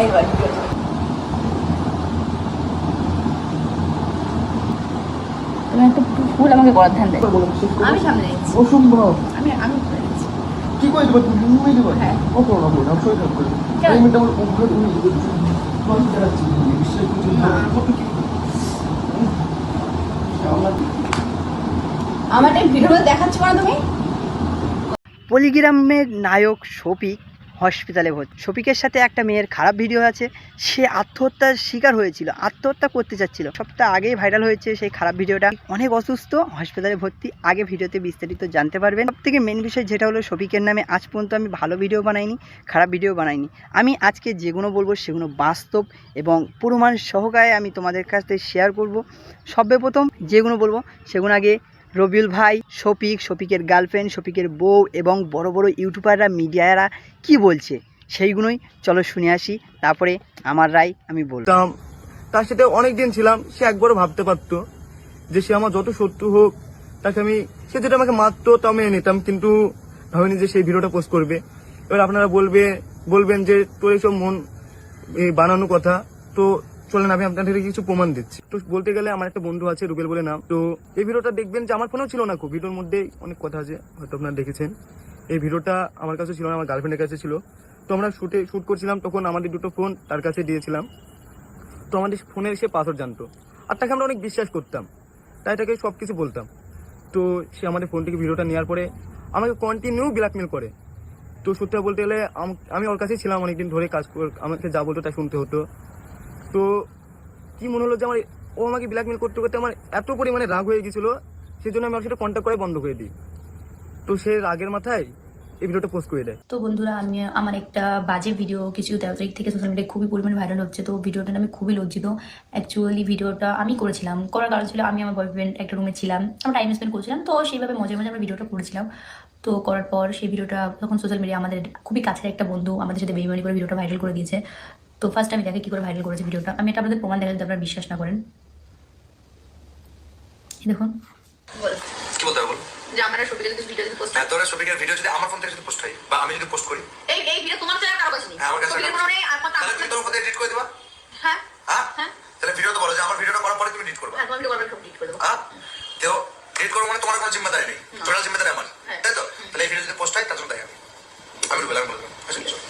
এইবার ভিডিও তুমি একটু ফুল আমাকে করার ধ্যান দেয় আমি সামনে নিচ্ছি অসম্ভব আমি আমি কি করে দেবো তুমি? ঘুমিয়ে দেবো? হ্যাঁ। ও করো না বলো শরীর খারাপ করে কেন? এই আমার উপরে তুমি বিশ্বাস করছি না? কত কি আমার আমার এই ভিডিওটা দেখাচ্ছ না তুমি? পলিগ্রামের নায়ক শফিক হসপিটালে ভর্তি। শফিকের সাথে একটা মেয়ের খারাপ ভিডিও আছে, সে আত্মহত্যার শিকার হয়েছিল, আত্মহত্যা করতে চাচ্ছিল। সপ্তাহ আগেই ভাইরাল হয়েছে সেই খারাপ ভিডিওটা। অনেক অসুস্থ, হসপিটালে ভর্তি। আগে ভিডিওতে বিস্তারিত জানতে পারবেন। সব থেকে মেন বিষয় যেটা হলো শফিকের নামে আজ পর্যন্ত আমি ভালো ভিডিও বানাইনি, খারাপ ভিডিও বানাইনি। আমি আজকে যেগুলো বলব সেগুলো বাস্তব এবং প্রমাণ সহকারে আমি তোমাদের কাছে শেয়ার করব। সর্বপ্রথম যেগুলো বলব, সেগুলো আগে রবিউল ভাই, শফিক, শফিকের গার্লফ্রেন্ড শফিকের বউ এবং বড় বড় ইউটিউবাররা, মিডিয়ারা কি বলছে? সেইগুলোই চলো শুনে আসি। তারপরে আমার রায় আমি বলব। তাম তার সাথে অনেক দিন ছিলাম, সে একবারও ভাবতে পারতো যে সে আমার যত শত্রু হোক, তাকে আমি, সে যেটা আমাকে মারতো তা আমি নিতাম, কিন্তু ভাবিনি যে সেই ভিডিওটা পোস্ট করবে। এবার আপনারা বলবে, বলবেন যে তোর এইসব মন বানানো কথা, তো চলেন, আমি আপনাদের কিছু প্রমাণ দিচ্ছি। তো বলতে গেলে আমার একটা বন্ধু আছে, রুবেল বলে নাম। তো এই ভিডিওটা দেখবেন যে আমার ফোনেও ছিল না খুব। ভিডিওর মধ্যে অনেক কথা আছে, হয়তো আপনারা দেখেছেন। এই ভিডিওটা আমার কাছে ছিল না, আমার গার্লফ্রেন্ডের কাছে ছিল। তো আমরা শুটে শুট করছিলাম, তখন আমাদের দুটো ফোন তার কাছে দিয়েছিলাম। তো আমাদের ফোনের সে পাসওয়ার্ড জানতো। আর তাকে আমরা অনেক বিশ্বাস করতাম। তাই তাকে সব কিছু বলতাম। তো সে আমাদের ফোন থেকে ভিডিওটা নেওয়ার পরে আমাকে কন্টিনিউ ব্ল্যাকমেল করে। তো সত্যি বলতে গেলে আম- ওর কাছেই ছিলাম অনেকদিন ধরে, কাজ আমাকে যা বলতো তা শুনতে হতো। তো কি মনে হলো যে আমার ও আমাকে ব্ল্যাকমেল করতে করতে আমার এত পরিমাণে রাগ হয়ে গেছিল সেই জন্য আমি ওর সাথে কন্ট্যাক্ট করে বন্ধ করে দিই। তো সে রাগের মাথায় এই ভিডিওটা পোস্ট করে দেয়। তো বন্ধুরা, আমি, আমার একটা বাজে ভিডিও কিছু তেরো তারিখ থেকে সোশ্যাল মিডিয়ায় খুবই পরিমাণে ভাইরাল হচ্ছে, তো ভিডিওটা আমি খুবই লজ্জিত। অ্যাকচুয়ালি ভিডিওটা আমি করেছিলাম। করার কারণ ছিল আমি আমার বয়ফ্রেন্ড একটা রুমে ছিলাম, আমরা টাইম স্পেন্ড করছিলাম, তো সেইভাবে মজা মজা আমরা ভিডিওটা করেছিলাম। তো করার পর সেই ভিডিওটা তখন সোশ্যাল মিডিয়া আমাদের খুবই কাছের একটা বন্ধু আমাদের সাথে বেইমানি করে ভিডিওটা ভাইরাল করে দিয়েছে। তো ফার্স্ট আমি দেখে কি করে ভাইরাল করেছে ভিডিওটা আমি এটা আপনাদের প্রমাণ দেখা যদি আপনারা বিশ্বাস না করেন। দেখুন। কি বলতে হবে যে আমরা ছবিটা যদি ভিডিও যদি পোস্ট হ্যাঁ তোর ছবিটার ভিডিও যদি আমার ফোন থেকে যদি পোস্ট হয় বা আমি যদি পোস্ট করি? এই এই ভিডিও তোমার চ্যানেল কারও কাছে নেই। হ্যাঁ আমার কাছে কোনো নেই। আর কথা তাহলে তুমি তোমার ফোন এডিট করে দিবা? হ্যাঁ হ্যাঁ? তাহলে ভিডিও তো বলো যে আমার ভিডিওটা করার পরে তুমি এডিট করবা। হ্যাঁ ভিডিও করে দেবো। হ্যাঁ? তো এডিট করব মানে তোমার কোনো জিম্মেদারি নেই। টোটাল জিম্মেদারি আমার হ্যাঁ। তাই তো তাহলে এই ভিডিও যদি পোস্ট হয় তার জন্য তাই আমি আমি রুবেল আমি বলব আসলে চল।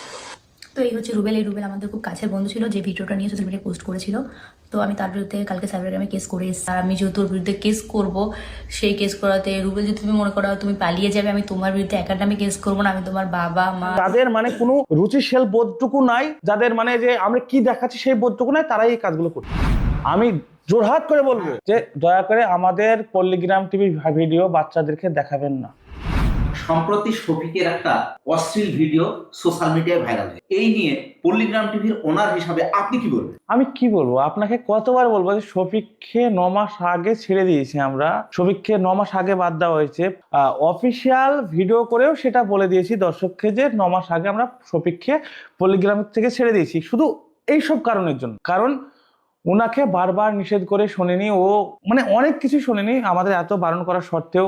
তো এই হচ্ছে রুবেল, এই রুবেল আমাদের খুব কাছের বন্ধু ছিল, যে ভিডিওটা নিয়ে সোশ্যাল মিডিয়ায় পোস্ট করেছিল। তো আমি তার বিরুদ্ধে কালকে সাইবারগ্রামে কেস করে এসেছি। আর আমি যেহেতু বিরুদ্ধে কেস করব, সেই কেস করাতে রুবেল, যদি তুমি মনে করো তুমি পালিয়ে যাবে, আমি তোমার বিরুদ্ধে একার নামে কেস করব না, আমি তোমার বাবা, মা তাদের মানে কোনো রুচিশীল বোধটুকু নাই, যাদের মানে যে আমরা কি দেখাচ্ছি সেই বোধটুকু নাই, তারাই এই কাজগুলো করছে। আমি জোরহাট করে বলব যে দয়া করে আমাদের পল্লীগ্রাম টিভির ভিডিও বাচ্চাদেরকে দেখাবেন না। সম্প্রতি শফিকের একটা অশ্লীল ভিডিও সোশ্যাল মিডিয়ায় ভাইরাল হয় এই নিয়ে পল্লীগ্রাম টিভির ওনার হিসাবে আপনি কি বলবেন? আমি কি বলব? আপনাকে কতবার বলব যে শফিককে ন মাস আগে ছেড়ে দিয়েছি আমরা। শফিককে ন মাস আগে বাদ দেওয়া হয়েছে। অফিসিয়াল ভিডিও করেও সেটা বলে দিয়েছি দর্শককে যে ন মাস আগে আমরা শফিককে পল্লীগ্রাম থেকে ছেড়ে দিয়েছি। শুধু এইসব কারণের জন্য। কারণ ওনাকে বারবার নিষেধ করে শোনেনি, ও মানে অনেক কিছু শোনেনি। আমাদের এত বারণ করা সত্ত্বেও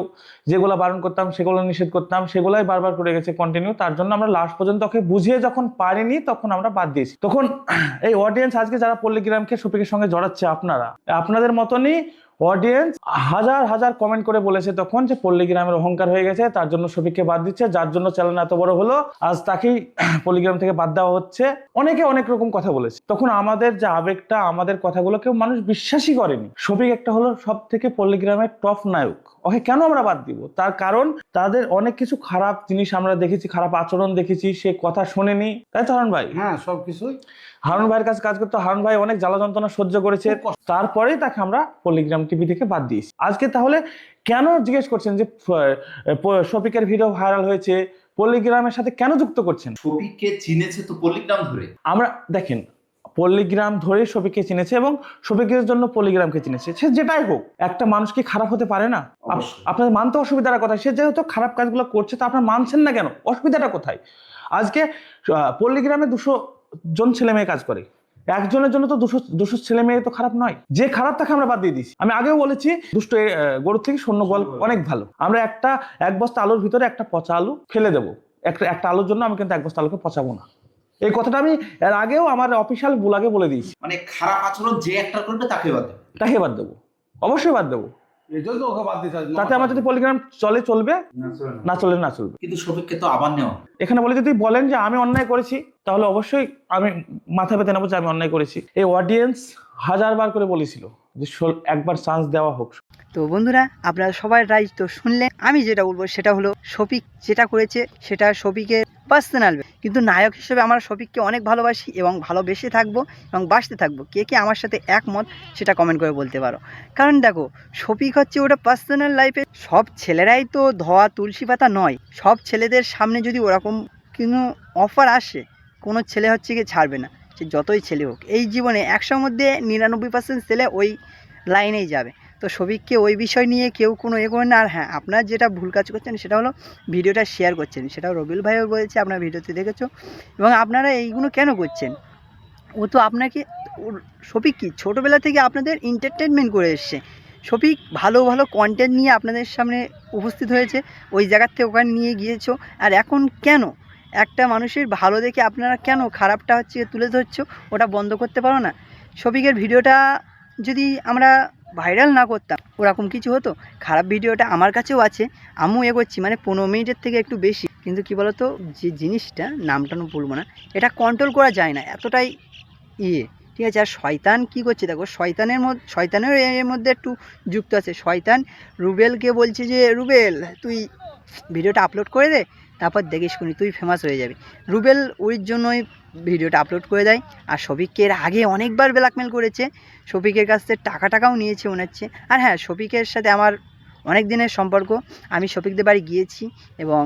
যেগুলো বারণ করতাম, সেগুলো নিষেধ করতাম, সেগুলাই বারবার করে গেছে কন্টিনিউ তার জন্য আমরা লাস্ট পর্যন্ত ওকে বুঝিয়ে যখন পারিনি, তখন আমরা বাদ দিয়েছি। তখন এই অডিয়েন্স আজকে যারা পল্লীগ্রামকে শফিকের সঙ্গে জড়াচ্ছে আপনারা, আপনাদের মতনই অডিয়েন্স হাজার হাজার কমেন্ট করে বলেছে তখন যে পল্লীগ্রামের অহংকার হয়ে গেছে, তার জন্য শফিককে বাদ দিচ্ছে, যার জন্য চ্যানেল এত বড় হলো, আজ তাকেই পল্লীগ্রাম থেকে বাদ দেওয়া হচ্ছে। অনেকে অনেক রকম কথা বলেছে। তখন আমাদের যে আবেগটা, আমাদের কথাগুলো কেউ মানুষ বিশ্বাসই করেনি। শফিক একটা হলো সব থেকে পল্লীগ্রামের টপ নায়ক। ওকে, কেন আমরা বাদ দিব? তার কারণ তাদের অনেক কিছু খারাপ জিনিস আমরা দেখেছি, খারাপ আচরণ দেখেছি, সে কথা শোনেনি। তাই তো হারুন ভাই? হ্যাঁ সব কিছুই হারুন ভাইয়ের কাছে কাজ করতে হারুন ভাই অনেক জ্বালা যন্ত্রণা সহ্য করেছে। তারপরেই তাকে আমরা পলিগ্রাম টিভি থেকে বাদ দিয়েছি। আজকে তাহলে কেন জিজ্ঞেস করছেন যে শফিকের ভিডিও ভাইরাল হয়েছে পল্লীগ্রামের সাথে কেন যুক্ত করছেন? শফিককে চিনেছে তো পল্লীগ্রাম ধরে। আমরা দেখেন পল্লীগ্রাম ধরে শফিককে চিনেছে এবং শফিকের জন্য পল্লীগ্রামকে চিনেছে। সে যেটাই হোক একটা মানুষ কি খারাপ হতে পারে না। আপনার মানতে অসুবিধাটা কোথায়? সে যেহেতু খারাপ কাজগুলো করছে তা আপনার মানছেন না কেন? অসুবিধাটা কোথায়? আজকে আহ, পল্লীগ্রামে দুশো জন ছেলে মেয়ে কাজ করে। একজনের জন্য তো দুশো দুশো ছেলে মেয়ে তো খারাপ নয়। যে খারাপ তাকে আমরা বাদ দিয়ে দিচ্ছি আমি আগেও বলেছি দুষ্ট গরুর থেকে শূন্য গল অনেক ভালো। আমরা একটা এক বস্তা আলুর ভিতরে একটা পচা আলু ফেলে দেবো। একটা একটা আলুর জন্য আমি কিন্তু এক বস্তা আলুকে পচাবো না। এই কথাটা আমি এর আগেও আমার অফিসিয়াল বুলাকে বলে দিয়েছি। মানে খারাপ আচরণ যে একটা করবে তাকে বাদ দেবে। তাকে বাদ দেবো। অবশ্যই বাদ দেবো। তাতে আমার যদি পলিগ্রাম চলে চলবে? না চলে না। চলবে। কিন্তু তো আবার নেওয়া এখানে বলে যদি বলেন যে আমি অন্যায় করেছি তাহলে অবশ্যই আমি মাথা পেতে নেব যে আমি অন্যায় করেছি। এই অডিয়েন্স হাজার বার করে বলেছিল যে একবার চান্স দেওয়া হোক। তো বন্ধুরা আপনারা সবাই রাইজ তো শুনলেন। আমি যেটা বলব সেটা হলো শফিক যেটা করেছে সেটা শফিকের পার্সোনাল কিন্তু নায়ক হিসেবে আমরা শফিককে অনেক ভালোবাসি এবং ভালোবেসে থাকব এবং বাসতে থাকব। কে কে আমার সাথে একমত সেটা কমেন্ট করে বলতে পারো। কারণ দেখো, শফিক হচ্ছে ওটা পার্সোনাল লাইফে সব ছেলেরাই তো ধোয়া, তুলসী পাতা নয়। সব ছেলেদের সামনে যদি ওরকম কোনো অফার আসে, কোনো ছেলে হচ্ছে কি ছাড়বে না। সে যতই ছেলে হোক। এই জীবনে একশোর মধ্যে নিরানব্বই পার্সেন্ট ছেলে ওই লাইনেই যাবে। তো শফিককে ওই বিষয় নিয়ে কেউ কোনো এ করবেন না। আর হ্যাঁ আপনার যেটা ভুল কাজ করছেন সেটা হলো ভিডিওটা শেয়ার করছেন। সেটা রবিউল ভাইও বলেছে, আপনার ভিডিওতে দেখেছ। এবং আপনারা এইগুলো কেন করছেন? ও তো আপনাকে শফিক কি? ছোটোবেলা থেকে আপনাদের এন্টারটেনমেন্ট করে এসছে। শফিক ভালো ভালো কন্টেন্ট নিয়ে আপনাদের সামনে উপস্থিত হয়েছে। ওই জায়গার থেকে ওখানে নিয়ে গিয়েছো। আর এখন কেন? একটা মানুষের ভালো দেখে আপনারা কেন খারাপটা হচ্ছে তুলে ধরছো? ওটা বন্ধ করতে পারো না। শফিকের ভিডিওটা যদি আমরা ভাইরাল না করতাম, ওরকম কিছু হতো? খারাপ ভিডিওটা আমার কাছেও আছে, আমিও এগোচ্ছি মানে পনেরো মিনিটের থেকে একটু বেশি। কিন্তু কি বলতো, যে জিনিসটা, নামটা বলব না, এটা কন্ট্রোল করা যায় না, এতটাই ইয়ে। ঠিক আছে, আর শয়তান কী করছে দেখো, শয়তানের মধ্যে শয়তানের এর মধ্যে একটু যুক্ত আছে। শয়তান রুবেলকে বলছে যে, রুবেল, তুই ভিডিওটা আপলোড করে দে, তারপর দেখিস শুনি তুই ফেমাস হয়ে যাবি। রুবেল ওই জন্যই ভিডিওটা আপলোড করে দেয়। আর শফিককে এর আগে অনেকবার ব্ল্যাকমেল করেছে। শফিকের কাছ থেকে টাকা টাকাও নিয়েছে হচ্ছে আর হ্যাঁ শফিকের সাথে আমার অনেক দিনের সম্পর্ক। আমি শফিকদের বাড়ি গিয়েছি এবং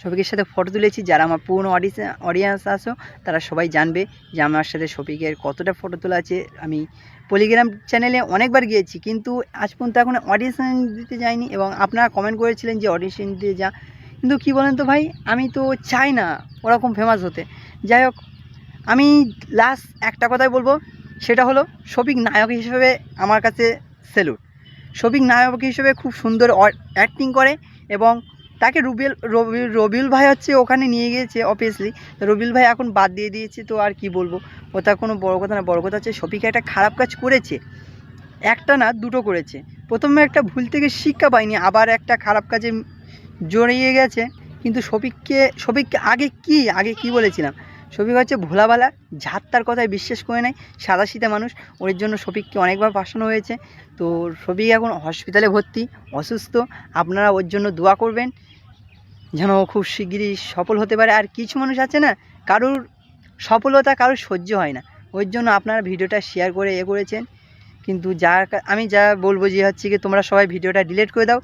শফিকের সাথে ফটো তুলেছি। যারা আমার পুরনো অডিয়েন্স অডিয়েন্স আসো তারা সবাই জানবে যে আমার সাথে শফিকের কতটা ফটো তোলা আছে। আমি পলিগ্রাম চ্যানেলে অনেকবার গিয়েছি, কিন্তু আজ পর্যন্ত এখন অডিশন দিতে যাইনি এবং আপনারা কমেন্ট করেছিলেন যে অডিশন দিয়ে যা। কিন্তু কী বলেন তো ভাই? আমি তো চাই না ওরকম ফেমাস হতে। যাই হোক, আমি লাস্ট একটা কথাই বলব, সেটা হলো শফিক নায়ক হিসেবে আমার কাছে সেলুট শফিক নায়ক হিসেবে খুব সুন্দর অ্যাক্টিং করে এবং তাকে রুবেল, রবি, রবিউল ভাই হচ্ছে ওখানে নিয়ে গিয়েছে অবভিয়াসলি রবিউল ভাই এখন বাদ দিয়ে দিয়েছে, তো আর কি বলব? ওটা কোনো বড় কথা না, বড় কথা হচ্ছে শফিক একটা খারাপ কাজ করেছে। একটা না, দুটো করেছে। প্রথমে একটা ভুল থেকে শিক্ষা পায়নি, আবার একটা খারাপ কাজে জড়িয়ে গেছে। কিন্তু শফিককে শফিককে আগে কি আগে কি বলেছিলাম? শফিক হচ্ছে ভোলাবালা ঝাত্তার কথায় বিশ্বাস করে নেয় সাদাশীতে মানুষ। ওর জন্য শফিককে অনেকবার পাঠানো হয়েছে। তো শফিক এখন হসপিটালে ভর্তি, অসুস্থ। আপনারা ওর জন্য দোয়া করবেন, যেন খুব শিগগিরই সফল হতে পারে। আর কিছু মানুষ আছে না, কারুর সফলতা কারোর সহ্য হয় না। ওর জন্য আপনারা ভিডিওটা শেয়ার করে এ করেছেন। কিন্তু যার আমি যা বলব যে হচ্ছে কি, তোমরা সবাই ভিডিওটা ডিলিট করে দাও।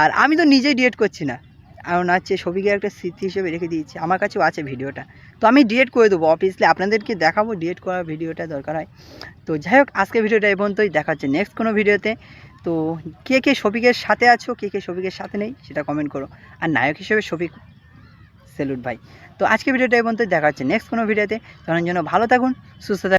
আর আমি তো নিজেই ডিলিট করছি না। কারণ হচ্ছে ছবিকে একটা স্মৃতি হিসেবে রেখে দিয়েছি। আমার কাছেও আছে ভিডিওটা। তো আমি ডিলিট করে দেবো অবভিয়াসলি আপনাদেরকে দেখাবো ডিলিট করার ভিডিওটা দরকার হয়। তো যাই হোক আজকে ভিডিওটা এই পর্যন্তই। দেখা হচ্ছে নেক্সট কোনো ভিডিওতে। তো কে কে শফিকের সাথে আছো, কে কে শফিকের সাথে নেই, সেটা কমেন্ট করো। আর নায়ক হিসেবে শফিক সেলুট ভাই। তো আজকে ভিডিওটা এই পর্যন্তই। দেখা নেক্সট কোনো ভিডিওতে। তখন জন্য ভালো থাকুন, সুস্থ থাকুন।